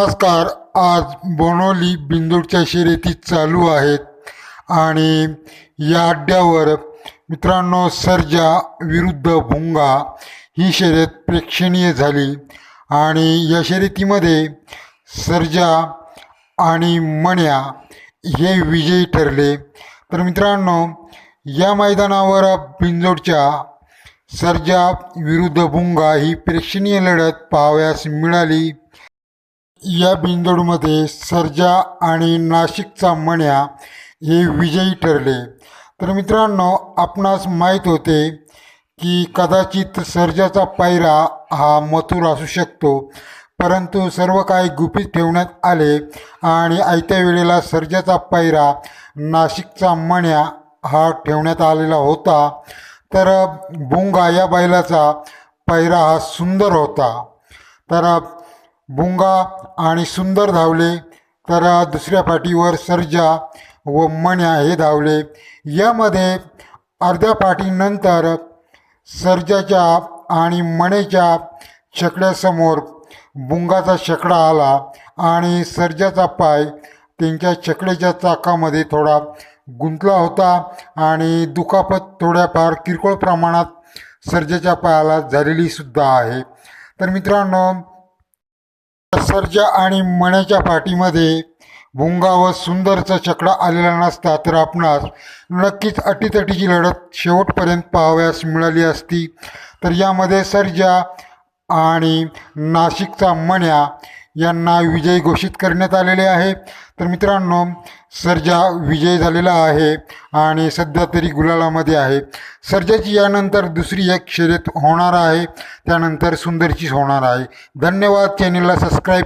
नमस्कार आज बोनोली बिंदूरच्या शर्यती चालू आहेत आणि या अड्ड्यावर मित्रांनो सर्जा विरुद्ध भुंगा ही शर्यत प्रेक्षणीय झाली. आणि या शर्यतीमध्ये सर्जा आणि मण्या हे विजयी ठरले. तर मित्रांनो या मैदानावर बिंजोडच्या सर्जा विरुद्ध भुंगा ही प्रेक्षणीय लढत पाहावयास मिळाली. या बिंदोडमध्ये सर्जा आणि नाशिकचा मण्या हे विजयी ठरले. तर मित्रांनो आपणास माहीत होते की कदाचित सर्जाचा पायरा हा मथुर असू शकतो परंतु सर्व काही गुपित ठेवण्यात आले आणि आयत्या वेळेला सर्जाचा पायरा नाशिकचा मण्या हा ठेवण्यात आलेला होता. तर बुंगा या बैलाचा पायरा हा सुंदर होता. तर बुंगा आणि सुंदर धावले तर दुसऱ्या पाठीवर सर्जा व मण्या हे धावले. यामध्ये अर्ध्या पाठीनंतर सर्जाच्या आणि मणेच्या छकड्यासमोर बुंगाचा शकडा आला आणि सर्जाचा पाय त्यांच्या छकड्याच्या चाकामध्ये थोडा गुंतला होता आणि दुखापत थोड्याफार किरकोळ प्रमाणात सर्जाच्या पायाला झालेली सुद्धा आहे. तर मित्रांनो सर्जा आणि मण्याच्या पाठीमध्ये भुंगा व सुंदरचा चकडा आलेला नसता तर आपणास नक्कीच अटीतटीची लढत शेवटपर्यंत पाहावयास मिळाली असती. तर यामध्ये सर्जा आणि नाशिकचा मण्या यांना विजयी घोषित करण्यात आलेले आहे. तर मित्रांनो सर्जा विजय झालेला आहे. आणि सध्या तरी गुलालामध्ये आहे. सर्जाची यानंतर दुसरी एक शर्यत होणार आहे. त्यानंतर सुंदरचीच होणार आहे. धन्यवाद चॅनलला सबस्क्राईब